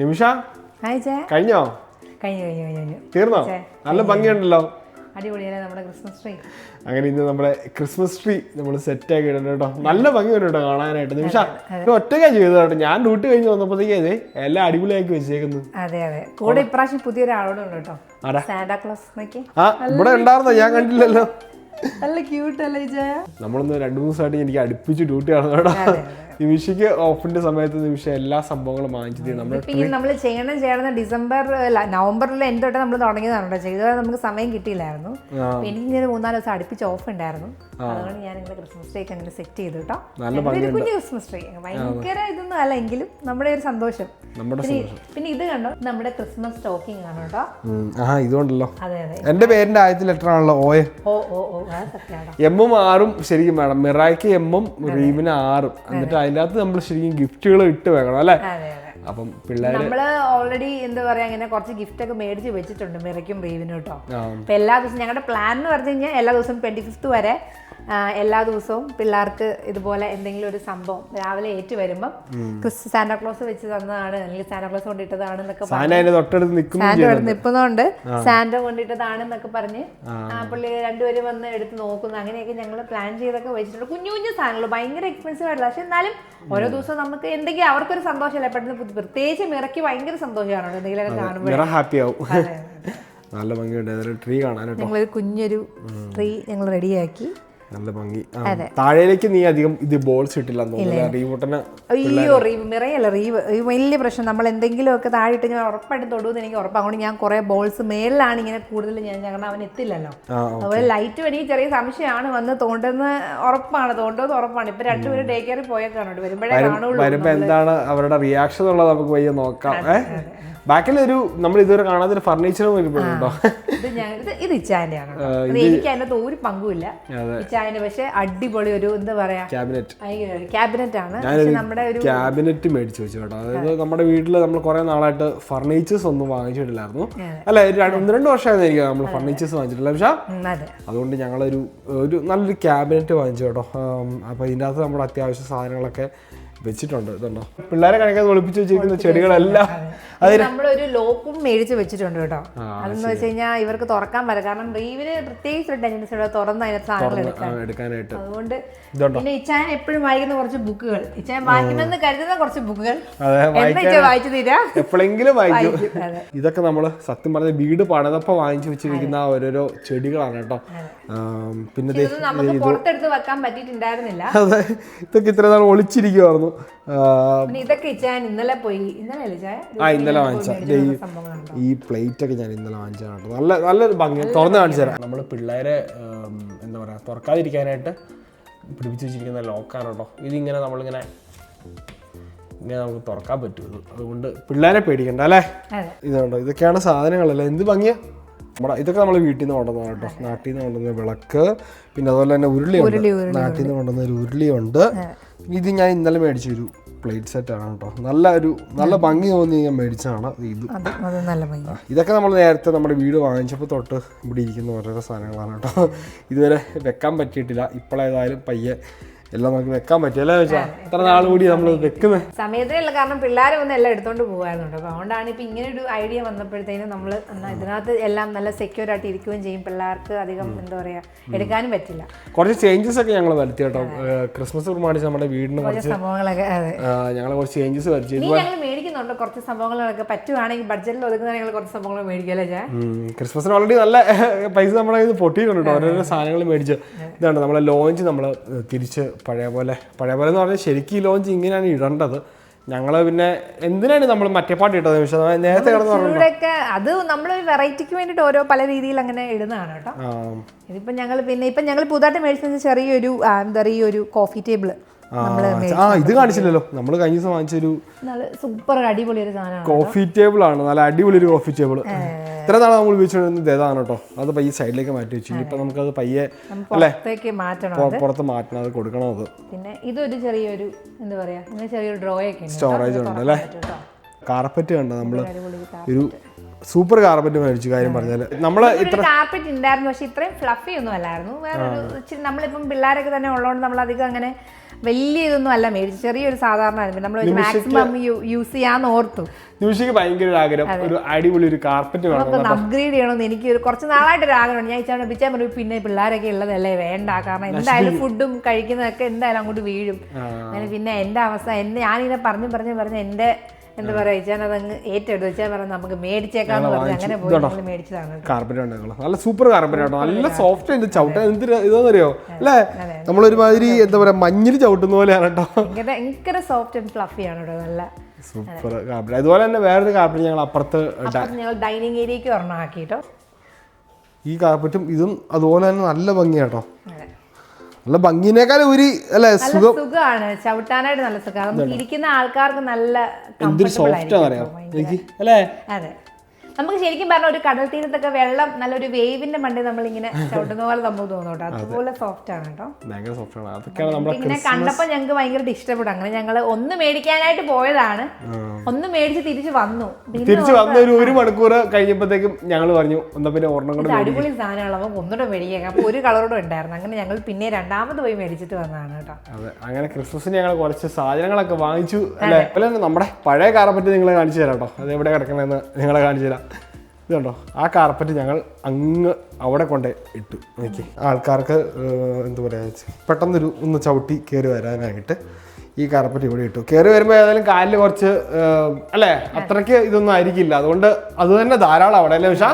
നിമിഷ കഴിഞ്ഞോ? കഴിഞ്ഞു കഴിഞ്ഞു കഴിഞ്ഞു തീർന്നോ? നല്ല ഭംഗിയുണ്ടല്ലോ. അടിപൊളിയല്ലേ നമ്മുടെ ക്രിസ്മസ് ട്രീ അങ്ങനെ ഇന്ന് നമ്മുടെ ക്രിസ്മസ് ട്രീ നമ്മൾ സെറ്റ് ആക്കി ഇടുന്നു കേട്ടോ. നല്ല ഭംഗിയുണ്ട് കേട്ടോ കാണാനായിട്ട്. നിമിഷ ഒറ്റയ്ക്കാ ചെയ്തത് കേട്ടോ. ഞാൻ ഡ്യൂട്ടി കഴിഞ്ഞ് വന്നപ്പോഴത്തേക്കേ എല്ലാം അടിപൊളിയാക്കി വെച്ചേക്കുന്നു. അതെ അതെ. കൂടെ ഇപ്രാവശ്യം പുതിയൊരാളോട് ഉണ്ട് കേട്ടോ. ആ ഇവിടെ ഉണ്ടായിരുന്നോ? ഞാൻ കണ്ടില്ലല്ലോ. നല്ല ക്യൂട്ട് അല്ലേ നമ്മളൊന്ന് രണ്ടു മൂന്ന് ദിവസമായിട്ട് എനിക്ക് അടുപ്പിച്ച് ഡ്യൂട്ടി ആണ് കേട്ടോ. നിമിഷയ്ക്ക് ഓഫിന്റെ സമയത്ത് നിമിഷ എല്ലാ സംഭവങ്ങളും വാങ്ങിച്ചു തരും ഇപ്പൊ നമ്മൾ ചെയ്യണം ചെയ്യണം ഡിസംബർ നവംബറിൽ തൊട്ട് നമ്മൾ തുടങ്ങിയതാണ് കേട്ടോ ചെയ്തത്. നമുക്ക് സമയം കിട്ടിയില്ലായിരുന്നു. എനിക്ക് ഇങ്ങനെ മൂന്നാൽ ദിവസം അടുപ്പിച്ച് ഓഫ് ഉണ്ടായിരുന്നു. അതുകൊണ്ട് ഞാൻ ഇങ്ങനെ ക്രിസ്മസ് ട്രീ അങ്ങനെ സെറ്റ് ചെയ്തു കേട്ടോ. കുഞ്ഞു ക്രിസ്മസ് ട്രീ ഭയങ്കര ഇതൊന്നും അല്ല എങ്കിലും നമ്മുടെ ഒരു സന്തോഷം. നമ്മുടെ പിന്നെ ഇത് കണ്ടോ? നമ്മുടെ ക്രിസ്മസ് സ്റ്റോക്കിംഗ് ആണ് കേട്ടോ. ആ ഇതുകൊണ്ടല്ലോ എന്റെ പേരിന്റെ ആദ്യത്തെ ലെറ്റർ ആണല്ലോ ഓ എമ്മും ആറും ശരിക്കും വേണം. മിറായ്ക്ക് എമ്മും റീവിന് ആറും. എന്നിട്ട് അതിനകത്ത് നമ്മൾ ശരിക്കും ഗിഫ്റ്റുകൾ ഇട്ട് വെക്കണം അല്ലേ? അപ്പം പിള്ളേർ നമ്മൾ ഓൾറെഡി എന്താ പറയാ ഇങ്ങനെ കുറച്ച് ഗിഫ്റ്റ് ഒക്കെ മേടിച്ച് വെച്ചിട്ടുണ്ട് മിറയ്ക്കും റീവിനും കേട്ടോ. അപ്പൊ എല്ലാ ദിവസവും ഞങ്ങളുടെ പ്ലാൻ എന്ന് പറഞ്ഞു കഴിഞ്ഞാൽ എല്ലാ ദിവസവും ട്വന്റി ഫിഫ്ത്ത് വരെ എല്ലാ ദിവസവും പിള്ളേർക്ക് ഇതുപോലെ എന്തെങ്കിലും ഒരു സംഭവം രാവിലെ ഏറ്റു വരുമ്പം ക്രിസ് സാന്റാക്ലോസ് വെച്ച് തന്നതാണ് അല്ലെങ്കിൽ സാന്റാക്ലോസ് കൊണ്ടിട്ടതാണ് എന്നൊക്കെ സാന്റ നിൽക്കുന്നതുകൊണ്ട് സാന്റ കൊണ്ടിട്ടതാണെന്നൊക്കെ പറഞ്ഞ് ആ. പുള്ളി രണ്ടുപേരും വന്ന് എടുത്ത് നോക്കുന്നു. അങ്ങനെയൊക്കെ ഞങ്ങൾ പ്ലാൻ ചെയ്തൊക്കെ വെച്ചിട്ടുണ്ട്. കുഞ്ഞു കുഞ്ഞു സാധനങ്ങൾ ഭയങ്കര എക്സ്പെൻസീവ് ആയിട്ടില്ല പക്ഷെ എന്നാലും ഓരോ ദിവസവും നമുക്ക് എന്തെങ്കിലും അവർക്കൊരു സന്തോഷമല്ല? പെട്ടെന്ന് പുതിയ പ്രത്യേകിച്ച് മിറയ്ക്ക് ഭയങ്കര സന്തോഷമാണ് എന്തെങ്കിലുമൊക്കെ കാണുമ്പോൾ ഹാപ്പി ആവും. നല്ല ഭംഗിയുണ്ട്. ട്രീ കാണാൻ ഞങ്ങൾ ഞങ്ങളൊരു കുഞ്ഞൊരു ട്രീ ഞങ്ങൾ റെഡിയാക്കി നല്ല ഭംഗി. താഴേക്ക് നീ അധികം ഇത് ബോൾസ് ഇട്ടില്ല അയ്യോ റീവ് മിറയല്ല റീവ് വലിയ പ്രശ്നം. നമ്മൾ എന്തെങ്കിലുമൊക്കെ താഴെ ഇട്ട് ഞാൻ ഉറപ്പായിട്ട് തൊടുമെന്ന് എനിക്ക് ഉറപ്പാണ് ഞാൻ കുറെ ബോൾസ് മേലിലാണ് ഇങ്ങനെ കൂടുതൽ ഞാൻ കാരണം അവൻ എത്തില്ലല്ലോ. അതുപോലെ ലൈറ്റ് വേണമെങ്കിൽ ചെറിയ സംശയമാണ്. വന്ന് തോണ്ടെന്ന് ഉറപ്പാണ് തോണ്ടെന്ന് ഉറപ്പാണ്. ഇപ്പൊ രണ്ടുപേരും ഡേ കെയറിൽ പോയേക്കാണ് വരുമ്പോഴേ കാണുള്ളൂ വരുമ്പോ എന്താണ് അവരുടെ റിയാക്ഷൻ ഉള്ളത് നമുക്ക് വയ്യ നോക്കാം. ഏഹ് ബാക്കിലൊരു നമ്മൾ ഇതുവരെ കാണാത്തൊരു ഫർണിച്ചറും വരുമ്പോഴുണ്ടോ ഇത് ഞാൻ ഇത് ഇച്ചാന്റെ ആണ് എനിക്ക് അതിനകത്ത് ഒരു പങ്കുമില്ല. ഇച്ചാന്റെ പക്ഷെ അടിപൊളി ഒരു എന്താ പറയാ? ക്യാബിനറ്റ് ക്യാബിനറ്റ് ആണ്. നമ്മുടെ ഒരു ക്യാബിനറ്റ് മേടിച്ചു വെച്ചു കേട്ടോ. അതായത് നമ്മുടെ വീട്ടിൽ നമ്മൾ കുറെ നാളായിട്ട് ഫർണിച്ചേഴ്സ് ഒന്നും വാങ്ങിച്ചിട്ടില്ലായിരുന്നു. അല്ല ഒരു ഒന്ന് രണ്ട് വർഷമായിരുന്നു നമ്മൾ ഫർണിച്ചേഴ്സ് വാങ്ങിച്ചിട്ടില്ല പക്ഷേ അതുകൊണ്ട് ഞങ്ങളൊരു ഒരു നല്ലൊരു ക്യാബിനറ്റ് വാങ്ങിച്ചു കേട്ടോ. അപ്പോൾ ഇതിനകത്ത് അകത്ത് നമ്മുടെ അത്യാവശ്യ സാധനങ്ങളൊക്കെ വെച്ചിട്ടുണ്ട് ഇതുണ്ടോ? പിള്ളേരെ കണക്കാതെ ഒളിപ്പിച്ച് വെച്ചിരിക്കുന്ന ചെടികളെല്ലാം. നമ്മളൊരു ലോക്കും മേടിച്ച് വെച്ചിട്ടുണ്ട് കേട്ടോ. അതെന്ന് വെച്ച് കഴിഞ്ഞാൽ ഇവർക്ക് തുറക്കാൻ പറ്റില്ല. കാരണം റീവിന് പ്രത്യേകിച്ച് ടെൻഡൻസി ഉണ്ട് തുറന്ന് അതിനകത്ത് സാധനങ്ങൾ എടുക്കാൻ. എടുക്കാനായിട്ട്. അതുകൊണ്ട്? പിന്നെ ഇച്ചാൻ എപ്പോഴും വായിക്കുന്ന കുറച്ച് ബുക്കുകൾ. ഇച്ചാൻ വായിക്കണമെന്ന് കരുതുന്ന കുറച്ച് ബുക്കുകൾ. വായിച്ചു തീരാ. എപ്പോഴെങ്കിലും വായിക്കും. ഇതൊക്കെ നമ്മൾ സത്യം പറഞ്ഞ വീട് പണിതപ്പോൾ വാങ്ങിച്ചു വെച്ചിരിക്കുന്ന ഓരോരോ ചെടികളാണ് കേട്ടോ. പിന്നെ പുറത്തെടുത്ത് വെക്കാൻ പറ്റിയിട്ടുണ്ടായിരുന്നില്ല. അതെ ഇതൊക്കെ ഇത്ര നാൾ ഒളിച്ചിരിക്കുവായിരുന്നു. ഇതൊക്കെ ഇന്നലെ പോയി. ഇന്നലെ അല്ലേ ആ ഇന്നലെ വാങ്ങിച്ച ഈ- പ്ലേറ്റ് ഒക്കെ ഞാൻ ഇന്നലെ വാങ്ങിച്ചതാണ് കേട്ടോ. നല്ല നല്ലൊരു ഭംഗി. തുറന്ന് കാണിച്ചു തരാം നമ്മൾ പിള്ളേരെ എന്താ പറയുക തുറക്കാതിരിക്കാനായിട്ട് പിടിപ്പിച്ച് വെച്ചിരിക്കുന്ന ലോക്കാണ് കേട്ടോ. ഇതിങ്ങനെ നമ്മളിങ്ങനെ ഇങ്ങനെ നമുക്ക് തുറക്കാൻ പറ്റുള്ളൂ അതുകൊണ്ട് പിള്ളേരെ പേടിക്കണ്ട അല്ലേ? ഇതുണ്ടോ? ഇതൊക്കെയാണ് സാധനങ്ങളല്ലേ? എന്ത് ഭംഗിയാ? നമ്മുടെ ഇതൊക്കെ നമ്മൾ വീട്ടിൽ നിന്ന് കൊണ്ടുവന്നത് കേട്ടോ. നാട്ടിൽ നിന്ന് കൊണ്ടുവന്ന വിളക്ക് പിന്നെ അതുപോലെ തന്നെ ഉരുളി നാട്ടിൽ നിന്ന് കൊണ്ടുവന്ന ഒരു ഉരുളിയുണ്ട് ഇത് ഞാൻ ഇന്നലെ മേടിച്ച ഒരു പ്ലേറ്റ് സെറ്റ് ആണ് കേട്ടോ. നല്ല ഒരു നല്ല ഭംഗി തോന്നി ഞാൻ മേടിച്ചതാണ് ഇത്. ഇതൊക്കെ നമ്മൾ നേരത്തെ നമ്മുടെ വീട് വാങ്ങിച്ചപ്പോൾ തൊട്ട് ഇവിടെ ഇരിക്കുന്ന ഓരോരോ സാധനങ്ങളാണ് കേട്ടോ. ഇതുവരെ വെക്കാൻ പറ്റിയിട്ടില്ല. ഇപ്പോഴേതായാലും പയ്യെ എല്ലാം നമുക്ക് വെക്കാൻ പറ്റിയല്ലേ വെച്ചാ എത്ര നാൾ കൂടി നമ്മൾ വെക്കുന്നത് സമയത്തിനുള്ള കാരണം പിള്ളേരെ ഒന്ന് എല്ലാം എടുത്തോണ്ട് പോകാറുണ്ട് അപ്പോൾ അതുകൊണ്ടാണ് ഇപ്പൊ ഇങ്ങനെ ഒരു ഐഡിയ വന്നപ്പോഴത്തേനും നമ്മൾ ഇതിനകത്ത് എല്ലാം നല്ല സെക്യൂർ ആയിട്ട് ഇരിക്കുകയും ചെയ്യും. പിള്ളേർക്ക് അധികം എന്താ പറയാ എടുക്കാനും പറ്റില്ല. കുറച്ച് ചേഞ്ചസ് ഒക്കെ ഞങ്ങൾ വരുത്തി കേട്ടോ. ക്രിസ്മസ് പ്രമാണിച്ച് നമ്മുടെ വീടിന് കുറച്ച് സംഭവങ്ങളൊക്കെ ഞങ്ങൾ കുറച്ച് ചേഞ്ചസ് വരുത്തി ഞങ്ങൾ മേടിക്കുന്നുണ്ട്? കുറച്ച് സംഭവങ്ങളൊക്കെ പറ്റുവാണെങ്കിൽ ബഡ്ജറ്റിൽ ഒതുക്കുന്ന ഞങ്ങൾ കുറച്ച് സംഭവങ്ങൾ മേടിക്കല്ലേ ചേ ക്രിസ്മസിന് ഓൾറെഡി നല്ല പൈസ നമ്മുടെ നിന്ന് പൊട്ടിയിട്ടുണ്ട് ഓരോരോ സാധനങ്ങൾ മേടിച്ച്. ഇതാണ് നമ്മളെ ലോഞ്ച് നമ്മൾ തിരിച്ച് പഴയ പോലെ പഴയ പോലെ എന്ന് പറഞ്ഞാൽ ശരിക്കും ഈ ലോഞ്ച് ഇങ്ങനെയാണ് ഇടേണ്ടത്. ഞങ്ങൾ പിന്നെ എന്തിനാണ് നമ്മൾ മറ്റേ പാട്ട് ഇട്ടത്? പക്ഷേ നേരത്തെ കിടന്ന് ഇവിടെയൊക്കെ അത് നമ്മൾ വെറൈറ്റിക്ക് വേണ്ടിയിട്ട് ഓരോ പല രീതിയിൽ അങ്ങനെ ഇടുന്നതാണ് കേട്ടോ. ഇതിപ്പോൾ ഞങ്ങൾ പിന്നെ ഇപ്പം ഞങ്ങൾ പുതുതായിട്ട് മേടിച്ചത് ചെറിയൊരു എന്താ പറയുക ഒരു കോഫി ടേബിൾ ആ, ഇത് കാണിച്ചില്ലല്ലോ. നമ്മൾ കഴിഞ്ഞ ദിവസം വാങ്ങിച്ചൊരു സൂപ്പർ അടിപൊളി ഒരു സാധനമാണ് കോഫി ടേബിൾ ആണ് നല്ല അടിപൊളി ഒരു കോഫി ടേബിൾ ഇത്ര നാളെ നമ്മൾ ഉപയോഗിച്ചുകൊണ്ടിരുന്നത് ഇതാണ് കേട്ടോ. അത് പയ്യെ സൈഡിലേക്ക് മാറ്റി വെച്ചു. ഇനിയിപ്പോൾ നമുക്കത് പയ്യെ അല്ലേ? മാറ്റണം പുറത്ത് മാറ്റണം. അത് കൊടുക്കണം അത്. പിന്നെ ഇതൊരു ചെറിയൊരു എന്താ പറയാ ചെറിയൊരു ഡ്രോയൊക്കെ സ്റ്റോറേജ് ഉണ്ട് അല്ലേ. കാർപ്പറ്റ് കണ്ട നമ്മൾ ഒരു സൂപ്പർ കാർപ്പറ്റ് മേടിച്ചു. കാര്യം പറഞ്ഞാൽ നമ്മൾ ഇത്ര കാർപ്പറ്റ് ഉണ്ടായിരുന്നു പക്ഷെ ഇത്രയും ഫ്ലഫി ഒന്നും അല്ലായിരുന്നു. വേറെ ഒരു ഇച്ചിരി നമ്മളിപ്പം പിള്ളേരൊക്കെ തന്നെ ഉള്ളതുകൊണ്ട് നമ്മൾ അധികം അങ്ങനെ വലിയ ഇതൊന്നും അല്ല മേടിച്ചു ചെറിയൊരു സാധാരണ നമ്മൾ മാക്സിമം യൂസ് ചെയ്യാന്ന് ഓർത്തു നിമിഷയ്ക്ക് ഭയങ്കര ഒരു ആഗ്രഹം ഒരു അടിപൊളി ഒരു കാർപ്പറ്റ് വേണം അപ്ഗ്രേഡ് ചെയ്യണമെന്ന് എനിക്ക് ഒരു കുറച്ച് നാളായിട്ട് ഒരു ആഗ്രഹം ഞാൻ ഇച്ചാണ് പിച്ചാൻ പറഞ്ഞു പിന്നെ പിള്ളേരൊക്കെ ഉള്ളതല്ലേ വേണ്ട കാരണം എന്തായാലും ഫുഡും കഴിക്കുന്നതൊക്കെ എന്തായാലും അങ്ങോട്ട് വീഴും. അങ്ങനെ പിന്നെ എന്റെ അവസ്ഥ എന്നെ ഞാനിങ്ങനെ പറഞ്ഞു പറഞ്ഞു പറഞ്ഞു എന്റെ എന്താ പറയാ ഞാൻ അതങ്ങ് ഏറ്റെടുത്ത്. വെച്ചാൽ പറഞ്ഞു നമുക്ക് മേടിച്ചേക്കാന്ന് പറഞ്ഞു അങ്ങനെ പോയി ഞങ്ങൾ മേടിച്ചതാണ്. കാർപ്പറ്റ് ഉണ്ട് നല്ല സൂപ്പർ കാർപ്പറ്റ് കേട്ടോ നല്ല സോഫ്റ്റ് ഉണ്ട് ചവിട്ട എന്ത് ഇതെന്നറിയോ? അല്ലേ? നമ്മളൊരുമാതിരി എന്താ പറയാ മഞ്ഞിൽ ചവിട്ടുന്ന പോലെയാണ് കേട്ടോ. ഭയങ്കര സോഫ്റ്റ് ആൻഡ് ഫ്ലഫി ആണ് കേട്ടോ നല്ല. സൂപ്പർ കാർപ്പറ്റ് അതുപോലെ തന്നെ വേറൊരു കാർപ്പറ്റ് ഞങ്ങൾ അപ്പുറത്ത് ഞങ്ങൾ ഡൈനിങ് ഏരിയക്ക് ഒരെണ്ണം ആക്കിട്ടോ. ഈ കാർപ്പറ്റും ഇതും അതുപോലെ തന്നെ നല്ല ഭംഗിയാട്ടോ. നല്ല ഭംഗിനേക്കാൾ ഒരു അല്ലേ? സുഖം. സുഖമാണ് ചവിട്ടാനായിട്ട് നല്ല സുഖം നമുക്ക് ഇരിക്കുന്ന ആൾക്കാർക്ക് നല്ല എന്തൊരു സോഫ്റ്റ് അറിയാം എനിക്ക് അല്ലേ? അതെ. നമുക്ക് ശരിക്കും പറഞ്ഞ ഒരു കടൽ തീരത്തൊക്കെ വെള്ളം നല്ലൊരു വേവിന്റെ മണ്ടിൽ നമ്മൾ ഇങ്ങനെ ചവിട്ടുന്ന പോലെ നമുക്ക് തോന്നും കേട്ടോ. അതുപോലെ സോഫ്റ്റ് ആണ് കേട്ടോ. ഭയങ്കര സോഫ്റ്റ് ആണ്. അതൊക്കെയാണ് ഇങ്ങനെ കണ്ടപ്പോൾ ഞങ്ങൾക്ക് ഭയങ്കര ഇഷ്ടപ്പെടും അങ്ങനെ ഞങ്ങൾ ഒന്ന് മേടിക്കാനായിട്ട് പോയതാണ്. ഒന്ന് മേടിച്ച് തിരിച്ചു വന്നു. തിരിച്ചു വന്ന ഒരു ഒരു മണിക്കൂർ കഴിഞ്ഞപ്പോഴത്തേക്കും ഞങ്ങൾ പറഞ്ഞു പിന്നെ ഒരെണ്ണം കൂടെ അടിപൊളി സാധനമാണ് നമുക്ക് ഒന്നുകൂടെ മേടിക്കാം അപ്പോൾ ഒരു കളറോടെ ഉണ്ടായിരുന്നു. അങ്ങനെ ഞങ്ങൾ പിന്നെ രണ്ടാമത് പോയി മേടിച്ചിട്ട് വന്നതാണ് കേട്ടോ. അങ്ങനെ ക്രിസ്മസിന് ഞങ്ങൾ കുറച്ച് സാധനങ്ങളൊക്കെ വാങ്ങിച്ചു അല്ലേ? നമ്മുടെ പഴയ കാർപ്പറ്റ് നിങ്ങളെ കാണിച്ചു തരാം കേട്ടോ. അത് എവിടെ കിടക്കണമെന്ന് നിങ്ങളെ കാണിച്ചു തരാം. ഇത് കണ്ടോ ആ കാർപ്പറ്റ് ഞങ്ങൾ അങ്ങ് അവിടെ കൊണ്ട് ഇട്ടു. ഓക്കെ ആൾക്കാർക്ക് എന്താ പറയുക പെട്ടെന്നൊരു ഒന്ന് ചവിട്ടി കയറി വരാനായിട്ട് ഈ കാർപ്പറ്റ് ഇവിടെ ഇട്ടു. കയറി വരുമ്പോൾ ഏതായാലും കാലിൽ കുറച്ച് അല്ലേ? അത്രയ്ക്ക് ഇതൊന്നും ആയിരിക്കില്ല. അതുകൊണ്ട് അത് തന്നെ ധാരാളം അവിടെ അല്ലേ പക്ഷേ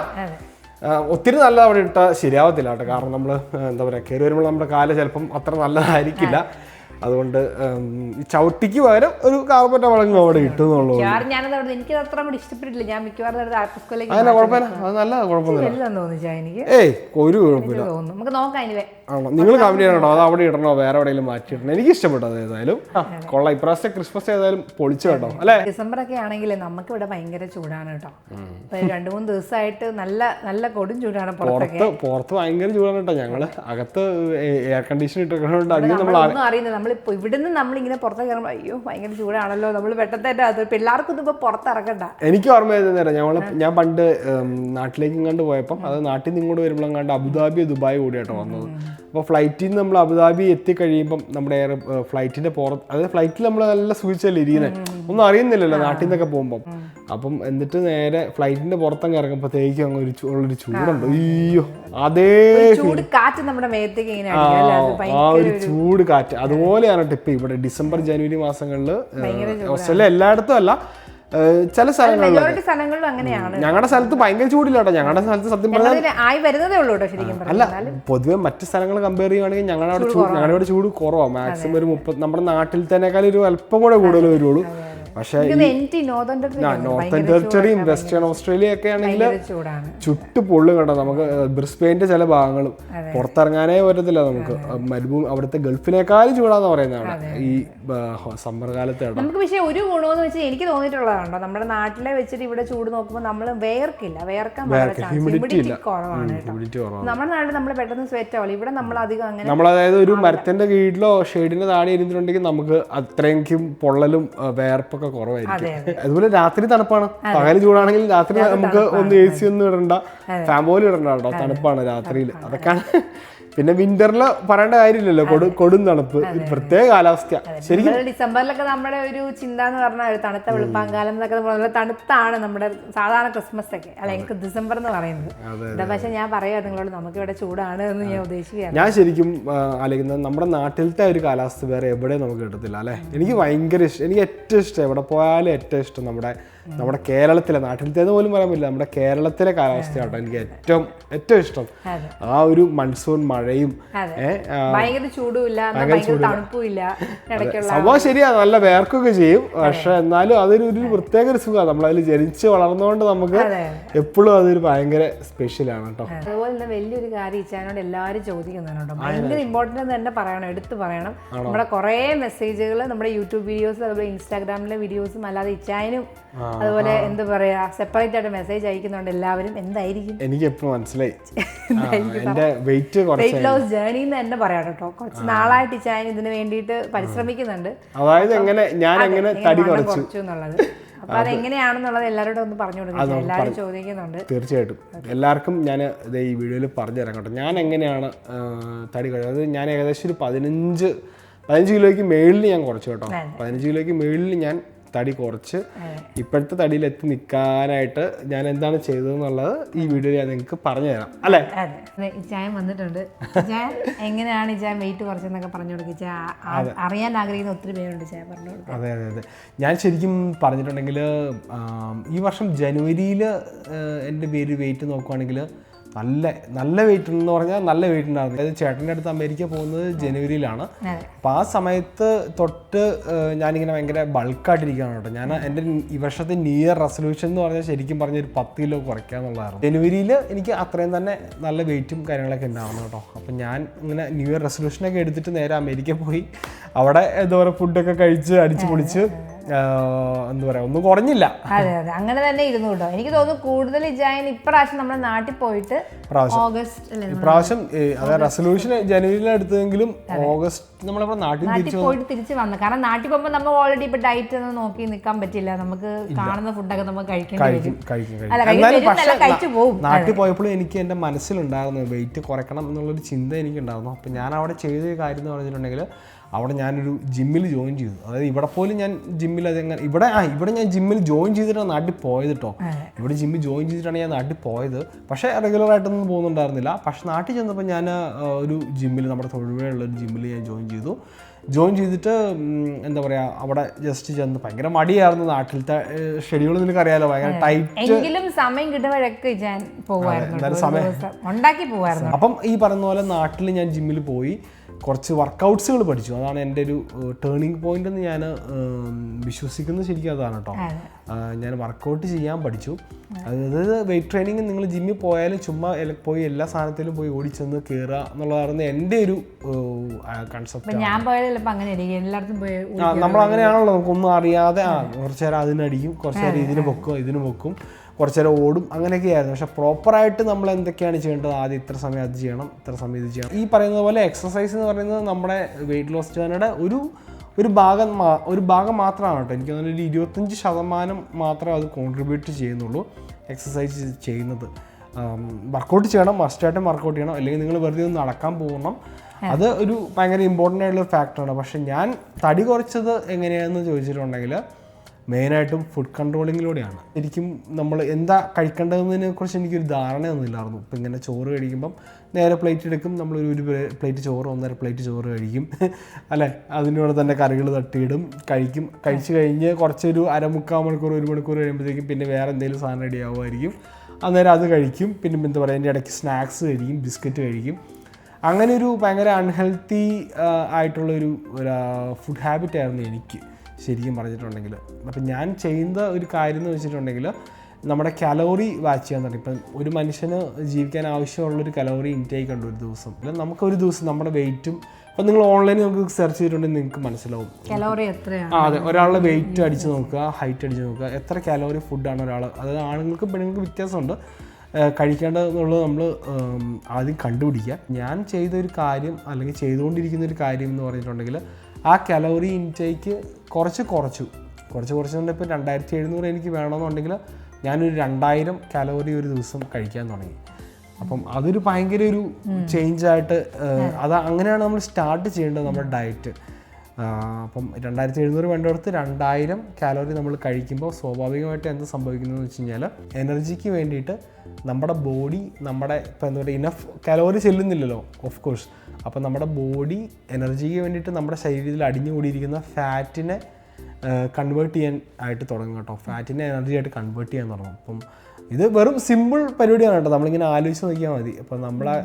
ഒത്തിരി നല്ലത് അവിടെ ഇട്ടാൽ ശരിയാവത്തില്ല കേട്ടോ. കാരണം നമ്മൾ എന്താ പറയുക കയറി വരുമ്പോൾ നമ്മുടെ കാൽ ചിലപ്പം അത്ര നല്ലതായിരിക്കില്ല. അതുകൊണ്ട് ചവിട്ടിക്ക് പകരം ഒരു കാർപ്പറ്റ വളങ്ങും അവിടെ കിട്ടുന്നുള്ളൂ. എനിക്ക് അത്ര കൂടി ഇഷ്ടപ്പെട്ടില്ല. ഞാൻ മിക്കവാറും ആർട്ടിസ്കോലേക്ക് കുഴപ്പമില്ല? അത് നല്ല എനിക്ക്. ഏയ് ഒരു കുഴപ്പമില്ല. നമുക്ക് നോക്കാം ഇനി ആണോ? നിങ്ങൾ കമന്റ് ചെയ്യണോ? അത് അവിടെ ഇടണോ? വേറെ എവിടെയെങ്കിലും മാറ്റി ഇടണോ എനിക്ക് ഇഷ്ടപ്പെട്ടത് ഏതായാലും കൊള്ള. ഇപ്രാവശ്യത്തെ ക്രിസ്മസ് ഏതായാലും പൊളിച്ചു കേട്ടോ. അല്ലെ? ഡിസംബർ ഒക്കെ ആണെങ്കിൽ നമുക്ക് ഇവിടെ ഭയങ്കര ചൂടാണ് കേട്ടോ. രണ്ടു മൂന്ന് ദിവസമായിട്ട് നല്ല നല്ല കൊടും ചൂടാണ് പുറത്ത് പുറത്ത് ഭയങ്കര ചൂടാണ് കേട്ടോ. ഞങ്ങൾ അകത്ത് എയർ കണ്ടീഷൻ ഇട്ടിട്ടുണ്ട് അധികം നമ്മൾ അറിയുന്നത് നമ്മളിപ്പോ ഇവിടുന്ന് നമ്മളിങ്ങനെ പുറത്തേക്ക് ഇറങ്ങുമ്പോൾ അയ്യോ ഭയങ്കര ചൂടാണല്ലോ. നമ്മൾ പെട്ടെന്ന് അത് പിള്ളേർക്കൊന്നും ഇപ്പൊ പുറത്തിറങ്ങണ്ട എനിക്ക് ഓർമ്മ നേരം ഞങ്ങൾ ഞാൻ പണ്ട് നാട്ടിലേക്ക് ഇങ്ങോട്ട് പോയപ്പോൾ അത് നാട്ടിൽ നിന്ന് ഇങ്ങോട്ട് വരുമ്പോൾ കണ്ട് അബുദാബി ദുബായ് കൂടിയാട്ടോ വന്നത്. അപ്പോൾ ഫ്ലൈറ്റിൽ നിന്ന് നമ്മൾ അബുദാബി എത്തിക്കഴിയുമ്പം നമ്മുടെ എയർ ഫ്ലൈറ്റിന്റെ പുറത്ത് അതായത് ഫ്ലൈറ്റിൽ നമ്മൾ നല്ല സൂചിച്ചല്ലേ ഇരിക്കുന്നത് ഒന്നും അറിയുന്നില്ലല്ലോ നാട്ടിൽ നിന്നൊക്കെ പോകുമ്പം. അപ്പം എന്നിട്ട് നേരെ ഫ്ലൈറ്റിന്റെ പുറത്തങ്ങ് ഇറങ്ങുമ്പോഴത്തേക്കും അങ്ങ് ഒരു ഉള്ളൊരു ചൂടുണ്ട്. അയ്യോ അതേ ചൂട് കാറ്റ് നമ്മുടെ? ആ ഒരു ചൂട് കാറ്റ്. അതുപോലെയാണ് ടിപ്പ് ഇപ്പൊ ഇവിടെ ഡിസംബർ ജനുവരി മാസങ്ങളിൽ ഓസ്ട്രേലിയ എല്ലായിടത്തും അല്ല. ചില സ്ഥലങ്ങളിലും അങ്ങനെയാണ്. ഞങ്ങളുടെ സ്ഥലത്ത് ഭയങ്കര ചൂടില്ലാട്ടോ ഞങ്ങളുടെ സ്ഥലത്ത് സത്യം പറഞ്ഞാൽ അല്ല പൊതുവെ മറ്റ് സ്ഥലങ്ങൾ കമ്പയർ ചെയ്യുകയാണെങ്കിൽ ഞങ്ങളുടെ അവിടെ ചൂട് ഞങ്ങളുടെ ഇവിടെ ചൂട് കുറവാണ് മാക്സിമം ഒരു മുപ്പത് നമ്മുടെ നാട്ടിൽ തന്നെക്കാൾ ഒരു അല്പം കൂടെ കൂടുതൽ വരുള്ളൂ. പക്ഷേ നോർത്തേൺ ടെറിട്ടറിയും വെസ്റ്റേൺ ഓസ്ട്രേലിയ ഒക്കെ ആണെങ്കിൽ ചുട്ടു പൊള്ളും കേട്ടോ നമുക്ക്. ബ്രിസ്ബെയിന്റെ ചില ഭാഗങ്ങളും. പുറത്തിറങ്ങാനേ പറ്റത്തില്ല നമുക്ക്. മരുഭൂമി അവിടുത്തെ ഗൾഫിനേക്കാളും ചൂടാന്ന് പറയുന്നതാണ് ഈ സമ്മർ കാലത്ത് നമുക്ക് പക്ഷേ ഒരു ഗുണമെന്ന് വെച്ചാൽ എനിക്ക് തോന്നിയിട്ടുള്ളതാണോ നമ്മുടെ നാട്ടിലെ വെച്ചിട്ട് ഇവിടെ ചൂട് നോക്കുമ്പോൾ നമ്മൾ വേർക്കില്ല. വേർക്കാൻ ഹ്യൂമിഡിറ്റി കുറവാണ് നമ്മുടെ നാട്ടിൽ നമ്മൾ പെട്ടെന്ന് സ്വെറ്റ് ആവില്ല ഇവിടെ നമ്മൾ അധികം അങ്ങനെ നമ്മൾ അതായത് ഒരു മരത്തിന്റെ കീഴിലോ ഷെയ്ഡിന്റെ താഴെ ഇരുന്നിട്ടുണ്ടെങ്കിൽ നമുക്ക് അത്രയും പൊള്ളലും ആ, വേർപ്പൊക്കെ കുറവായിരിക്കും. അതുപോലെ രാത്രി തണുപ്പാണ്. പകൽ ചൂടാണെങ്കിൽ രാത്രി നമുക്ക് ഒന്ന് എ സി ഒന്നും ഇടണ്ട. ഫാൻ പോലും ഇടണ്ട കേട്ടോ. തണുപ്പാണ് രാത്രിയിൽ അതൊക്കെയാണ് പിന്നെ വിന്ററിൽ പറയേണ്ട കാര്യമില്ലല്ലോ കൊടു കൊടും തണുപ്പ്. പ്രത്യേക കാലാവസ്ഥ. ശരിക്കും ഡിസംബറിലൊക്കെ നമ്മുടെ ഒരു ചിന്ത എന്ന് പറഞ്ഞാൽ ഒരു തണുത്ത വെളുപ്പാങ്കാലം എന്നൊക്കെ നമ്മൾ തണുത്താണ് നമ്മുടെ സാധാരണ ക്രിസ്മസ് ഒക്കെ അല്ല എനിക്ക് ഡിസംബർ എന്ന് പറയുന്നത്. പക്ഷെ ഞാൻ പറയാ നിങ്ങളോട് നമുക്ക് ഇവിടെ ചൂടാണ് എന്ന് ഞാൻ ഉദ്ദേശിക്കുകയാണ്. ഞാൻ ശരിക്കും ആലോചിക്കുന്നത് നമ്മുടെ നാട്ടിലത്തെ ഒരു കാലാവസ്ഥ വേറെ എവിടെയും നമുക്ക് കിട്ടത്തില്ല അല്ലേ? എനിക്ക് ഭയങ്കര ഇഷ്ടം എനിക്ക് ഏറ്റവും ഇഷ്ടം എവിടെ പോയാലും ഏറ്റവും ഇഷ്ടം നമ്മുടെ നമ്മുടെ കേരളത്തിലെ നാട്ടിലത്തെ പോലും പറയാൻ പറ്റില്ല നമ്മുടെ കേരളത്തിലെ കാലാവസ്ഥയാണ് എനിക്ക് ഏറ്റവും ഏറ്റവും ഇഷ്ടം. ആ ഒരു മൺസൂൺ മഴയും. ഭയങ്കര ചൂടുമില്ല ഇല്ല ഭയങ്കര തണുപ്പും ഇല്ല ഇടയ്ക്കുള്ള സംഭവം ശരിയാ നല്ല വേർക്കൊക്കെ ചെയ്യും. പക്ഷെ എന്നാലും അതൊരു ഒരു പ്രത്യേക ഒരു സുഖമാണ് നമ്മളതിൽ ജനിച്ച് വളർന്നുകൊണ്ട് നമുക്ക് എപ്പോഴും അതൊരു ഭയങ്കര സ്പെഷ്യലാണ് കേട്ടോ അതുപോലെ തന്നെ വലിയൊരു കാര്യം ഇച്ചാനോട് എല്ലാവരും ചോദിക്കുന്നുണ്ട് കേട്ടോ ഭയങ്കര ഇമ്പോർട്ടന്റ് എന്ന് തന്നെ പറയണം എടുത്തു പറയണം. നമ്മുടെ കുറേ മെസ്സേജുകൾ നമ്മുടെ യൂട്യൂബ് വീഡിയോസ് അതുപോലെ ഇൻസ്റ്റാഗ്രാമിലെ വീഡിയോസും അല്ലാതെ ഇച്ചായനും അതുപോലെ എന്ത് പറയാ സെപ്പറേറ്റ് ആയിട്ട് മെസ്സേജ് അയക്കുന്നുണ്ട് എല്ലാവരും എന്തായിരിക്കും? എനിക്ക് എപ്പോഴും മനസ്സിലായി എന്റെ വെയിറ്റ് കുറച്ച് വെയിറ്റ് ലോസ് ജേർണി എന്ന് തന്നെ പറയാം കേട്ടോ. കുറച്ച് നാളായിട്ട് ഞാൻ ഇതിന് വേണ്ടിയിട്ട് പരിശ്രമിക്കുന്നുണ്ട്. അതായത് എങ്ങനെ ഞാൻ എങ്ങനെ തടി കുറച്ചു? എന്നുള്ളത് അപ്പൊ അതെങ്ങനെയാണെന്നുള്ളത് എല്ലാവരോടും ഒന്ന് പറഞ്ഞു കൊടുക്കുക എല്ലാവരും ചോദിക്കുന്നുണ്ട്. തീർച്ചയായിട്ടും. എല്ലാവർക്കും ഞാൻ ഇത് ഈ വീഡിയോയിൽ പറഞ്ഞു തരാം കേട്ടോ. ഞാൻ എങ്ങനെയാണ് തടി കുറച്ചത്? ഞാൻ ഏകദേശം ഒരു പതിനഞ്ച് പതിനഞ്ച് കിലോയ്ക്ക് മേളിൽ ഞാൻ കുറച്ചു കേട്ടോ. പതിനഞ്ച് കിലോയ്ക്ക് മേളിൽ ഞാൻ തടി കുറച്ച് ഇപ്പോഴത്തെ തടിയിൽ എത്തി നിൽക്കാനായിട്ട് ഞാൻ എന്താണ് ചെയ്തതെന്നുള്ളത് ഈ വീഡിയോയിൽ ഞാൻ നിങ്ങൾക്ക് പറഞ്ഞു തരാം അല്ലേ ചായം വന്നിട്ടുണ്ട്. എങ്ങനെയാണ് ഇച്ചായൻ വെയിറ്റ് കുറച്ചെന്നൊക്കെ പറഞ്ഞു കൊടുക്കുക അറിയാൻ ആഗ്രഹിക്കുന്ന ഒത്തിരി പേരുണ്ട് പറഞ്ഞു അതെ അതെ അതെ. ഞാൻ ശരിക്കും പറഞ്ഞിട്ടുണ്ടെങ്കിൽ ഈ വർഷം ജനുവരിയിൽ എന്റെ പേര് വെയിറ്റ് നോക്കുവാണെങ്കിൽ നല്ല നല്ല വെയിറ്റ് എന്ന് പറഞ്ഞാൽ നല്ല വെയിറ്റ് ഉണ്ടായിരുന്നു അതായത് ചേട്ടന്റെ അടുത്ത് അമേരിക്ക പോകുന്നത് ജനുവരിയിലാണ്. അപ്പോൾ ആ സമയത്ത് തൊട്ട് ഞാനിങ്ങനെ ഭയങ്കര ബൾക്കായിട്ടിരിക്കുകയാണ് കേട്ടോ. ഞാൻ എന്റെ ഈ വർഷത്തെ ന്യൂ ഇയർ റെസൊല്യൂഷൻ എന്ന് പറഞ്ഞാൽ ശരിക്കും പറഞ്ഞ ഒരു പത്ത് കിലോ കുറയ്ക്കുക എന്നുള്ളതായിരുന്നു. ജനുവരിയിൽ എനിക്ക് അത്രയും തന്നെ നല്ല വെയിറ്റും കാര്യങ്ങളൊക്കെ ഉണ്ടായിരുന്നു കേട്ടോ. അപ്പം ഞാൻ ഇങ്ങനെ ന്യൂ ഇയർ റെസൊല്യൂഷനൊക്കെ എടുത്തിട്ട് നേരെ അമേരിക്ക പോയി. അവിടെ എന്താ പറയുക ഫുഡൊക്കെ കഴിച്ച് അടിച്ച് പൊളിച്ച് എന്താ പറയാ ഒന്നും കുറഞ്ഞില്ല. അതെ അതെ. അങ്ങനെ തന്നെ ഇരുന്നു കേട്ടോ. എനിക്ക് തോന്നുന്നു കൂടുതൽ ജയൻ ഇപ്രാവശ്യം നമ്മുടെ നാട്ടിൽ പോയിട്ട് ഓഗസ്റ്റ് ഇപ്രാവശ്യം അതായത് റെസൊല്യൂഷൻ ജനുവരിയിൽ എടുത്തെങ്കിലും ഓഗസ്റ്റ് നമ്മളിവിടെ നാട്ടിൽ പോയിട്ട് തിരിച്ചു വന്നു. കാരണം നാട്ടിൽ പോകുമ്പോൾ നമ്മൾ ഓൾറെഡി ഇപ്പൊ ഡയറ്റ് ഒന്നും നോക്കി നിൽക്കാൻ പറ്റില്ല. നമുക്ക് കാണുന്ന ഫുഡൊക്കെ നമ്മൾ കഴിക്കേണ്ടി കഴിക്കും വരും. നാട്ടിൽ പോയപ്പോഴും എനിക്ക് എന്റെ മനസ്സിലുണ്ടായിരുന്നു വെയിറ്റ് കുറയ്ക്കണം എന്നുള്ളൊരു ചിന്ത എനിക്കുണ്ടായിരുന്നു. അപ്പൊ ഞാൻ അവിടെ ചെയ്ത കാര്യം എന്ന് പറഞ്ഞിട്ടുണ്ടെങ്കിൽ അവിടെ ഞാനൊരു ജിമ്മിൽ ജോയിൻ ചെയ്തു. അതായത് ഇവിടെ പോലും ഞാൻ ജിമ്മിൽ അതെങ്ങനെ ഇവിടെ ആ ഇവിടെ ഞാൻ ജിമ്മിൽ ജോയിൻ ചെയ്തിട്ടാണ് നാട്ടിൽ പോയത് കേട്ടോ ഇവിടെ ജിമ്മിൽ ജോയിൻ ചെയ്തിട്ടാണ് ഞാൻ നാട്ടിൽ പോയത്. പക്ഷേ റെഗുലർ ആയിട്ടൊന്നും പോകുന്നുണ്ടായിരുന്നില്ല. പക്ഷേ നാട്ടിൽ ചെന്നപ്പോൾ ഞാൻ ഒരു ജിമ്മിൽ നമ്മുടെ തൊഴിലുള്ള ഒരു ജിമ്മിൽ ഞാൻ ജോയിൻ ചെയ്തു. ജോയിൻ ചെയ്തിട്ട് എന്താ പറയുക അവിടെ ജസ്റ്റ് ചെന്ന് ഭയങ്കര മടിയായിരുന്നു നാട്ടിലത്തെ ഷെഡ്യൂൾ നിനക്ക് അറിയാലോ ഭയങ്കര ടൈറ്റ് എങ്കിലും സമയം കിട്ടുമ്പോഴൊക്കെ ഞാൻ ദിവസം ഉണ്ടാക്കി അപ്പം ഈ പറയുന്ന പോലെ നാട്ടിൽ ഞാൻ ജിമ്മിൽ പോയി. കുറച്ച് വർക്കൗട്ട്സുകൾ പഠിച്ചു. അതാണ് എന്റെ ഒരു ടേണിംഗ് പോയിന്റ് എന്ന് ഞാൻ വിശ്വസിക്കുന്നത് ശരിക്കും അതാണ് കേട്ടോ. ഞാൻ വർക്കൗട്ട് ചെയ്യാൻ പഠിച്ചു. അതായത് വെയിറ്റ് ട്രെയിനിങ് നിങ്ങൾ ജിമ്മിൽ പോയാലും ചുമ്മാ പോയി എല്ലാ സാധനത്തിലും പോയി ഓടിച്ചെന്ന് കയറുക എന്നുള്ളതായിരുന്നു എന്റെ ഒരു കൺസെപ്റ്റ് ഞാൻ നമ്മൾ അങ്ങനെയാണല്ലോ നമുക്കൊന്നും അറിയാതെ ആ കുറച്ച് നേരം അതിനടിക്കും കുറച്ചു നേരം ഇതിന് പൊക്കും ഇതിന് പൊക്കും. കുറച്ച് നേരം ഓടും. അങ്ങനെയൊക്കെ ആയിരുന്നു പക്ഷെ പ്രോപ്പറായിട്ട് നമ്മൾ എന്തൊക്കെയാണ് ചെയ്യേണ്ടത്? ആദ്യം ഇത്ര സമയം അത് ചെയ്യണം ഇത്ര സമയം ഇത് ചെയ്യണം. ഈ പറയുന്നത് പോലെ എക്സസൈസ് എന്ന് പറയുന്നത് നമ്മുടെ വെയിറ്റ് ലോസ് ജേർണിയുടെ ഒരു ഒരു ഭാഗം ഒരു ഭാഗം മാത്രമാണ് കേട്ടോ. എനിക്ക് തോന്നുന്നു ഒരു ഇരുപത്തഞ്ച് ശതമാനം മാത്രമേ അത് കോൺട്രിബ്യൂട്ട് ചെയ്യുന്നുള്ളൂ എക്സസൈസ് ചെയ്യുന്നത്. വർക്കൗട്ട് ചെയ്യണം. മസ്റ്റായിട്ടും വർക്കൗട്ട് ചെയ്യണം. അല്ലെങ്കിൽ നിങ്ങൾ വെറുതെ ഒന്ന് നടക്കാൻ പോകണം. അത് ഒരു ഭയങ്കര ഇമ്പോർട്ടന്റ് ആയിട്ടുള്ള ഫാക്ടറാണ് പക്ഷേ ഞാൻ തടി കുറച്ചത് എങ്ങനെയാണെന്ന് ചോദിച്ചിട്ടുണ്ടെങ്കിൽ മെയിനായിട്ടും ഫുഡ് കൺട്രോളിങ്ങിലൂടെയാണ് ശരിക്കും നമ്മൾ എന്താ കഴിക്കേണ്ടതെന്നതിനെ കുറിച്ച് എനിക്കൊരു ധാരണയൊന്നുമില്ലായിരുന്നു. ഇപ്പം ഇങ്ങനെ ചോറ് കഴിക്കുമ്പം നേരെ പ്ലേറ്റ് എടുക്കും നമ്മൾ ഒരു പ്ലേറ്റ് ചോറ് ഒന്നര പ്ലേറ്റ് ചോറ് കഴിക്കും. അല്ലേ? അതിനോട് തന്നെ കറികൾ തട്ടിയിടും കഴിക്കും. കഴിച്ചു കഴിഞ്ഞ് കുറച്ചൊരു അരമുക്കാൽ മണിക്കൂർ ഒരു മണിക്കൂർ കഴിയുമ്പോഴത്തേക്കും പിന്നെ വേറെ എന്തെങ്കിലും സാധനം റെഡി ആവുമായിരിക്കും. അന്നേരം അത് കഴിക്കും. പിന്നെ എന്താ പറയുക അതിന്റെ ഇടയ്ക്ക് സ്നാക്സ് കഴിക്കും ബിസ്ക്കറ്റ് കഴിക്കും. അങ്ങനെ ഒരു ഭയങ്കര അൺഹെൽത്തി ആയിട്ടുള്ളൊരു ഫുഡ് ഹാബിറ്റായിരുന്നു എനിക്ക്. ശരിക്കും പറഞ്ഞിട്ടുണ്ടെങ്കിൽ. അപ്പം ഞാൻ ചെയ്യുന്ന ഒരു കാര്യം എന്ന് വെച്ചിട്ടുണ്ടെങ്കിൽ നമ്മുടെ കലോറി വാച്ച് ചെയ്യാൻ തുടങ്ങി. ഇപ്പം ഒരു മനുഷ്യന് ജീവിക്കാൻ ആവശ്യമുള്ളൊരു കലോറി ഇൻടേക്ക് ഉണ്ട് ഒരു ദിവസം. അല്ല നമുക്കൊരു ദിവസം നമ്മുടെ വെയിറ്റും ഇപ്പം നിങ്ങൾ ഓൺലൈനിൽ നമുക്ക് സെർച്ച് ചെയ്തിട്ടുണ്ടെങ്കിൽ നിങ്ങൾക്ക് മനസ്സിലാവും. കലോറി എത്രയാണ്? ആ അതെ. ഒരാളുടെ വെയിറ്റ് അടിച്ച് നോക്കുക ഹൈറ്റ് അടിച്ച് നോക്കുക എത്ര കാലോറി ഫുഡാണ് ഒരാൾ. അതായത് ആണുങ്ങൾക്കും പെണ്ണുങ്ങൾക്കും വ്യത്യാസമുണ്ട്. കഴിക്കേണ്ടതെന്നുള്ളത് കഴിക്കേണ്ടത് നമ്മൾ ആദ്യം കണ്ടുപിടിക്കുക. ഞാൻ ചെയ്തൊരു കാര്യം അല്ലെങ്കിൽ ചെയ്തുകൊണ്ടിരിക്കുന്ന ഒരു കാര്യം എന്ന് പറഞ്ഞിട്ടുണ്ടെങ്കിൽ ആ കലോറി ഇൻടേക്ക് കുറച്ച് കുറച്ചു. കുറച്ച് കുറച്ചുകൊണ്ട് ഇപ്പോൾ രണ്ടായിരത്തി എഴുന്നൂറ് എനിക്ക് വേണമെന്നുണ്ടെങ്കിൽ ഞാനൊരു രണ്ടായിരം കലോറി ഒരു ദിവസം കഴിക്കാൻ തുടങ്ങി. അപ്പം അതൊരു ഭയങ്കര ഒരു ചേഞ്ച് ആയിട്ട് ഏഹ്, അത്. അങ്ങനെയാണ് നമ്മൾ സ്റ്റാർട്ട് ചെയ്യേണ്ടത് നമ്മുടെ ഡയറ്റ് അപ്പം രണ്ടായിരത്തി എഴുന്നൂറ് വേണ്ടിടത്ത് രണ്ടായിരം കാലോറി നമ്മൾ കഴിക്കുമ്പോൾ സ്വാഭാവികമായിട്ട് എന്ത് സംഭവിക്കുന്നതെന്ന് വെച്ച് കഴിഞ്ഞാൽ എനർജിക്ക് വേണ്ടിയിട്ട് നമ്മുടെ ബോഡി നമ്മുടെ ഇപ്പം എന്താ പറയുക ഇനഫ് കാലോറി ചെല്ലുന്നില്ലല്ലോ ഓഫ് കോഴ്സ് അപ്പം നമ്മുടെ ബോഡി എനർജിക്ക് വേണ്ടിയിട്ട് നമ്മുടെ ശരീരത്തിൽ അടിഞ്ഞുകൂടിയിരിക്കുന്ന ഫാറ്റിനെ കൺവേർട്ട് ചെയ്യാൻ ആയിട്ട് തുടങ്ങും കേട്ടോ. ഫാറ്റിനെ എനർജി ആയിട്ട് കൺവേർട്ട് ചെയ്യാൻ തുടങ്ങും. അപ്പം ഇത് വെറും സിമ്പിൾ പരിപാടിയാണ് കേട്ടോ. നമ്മളിങ്ങനെ ആലോചിച്ച് നോക്കിയാൽ മതി. അപ്പോൾ നമ്മളെ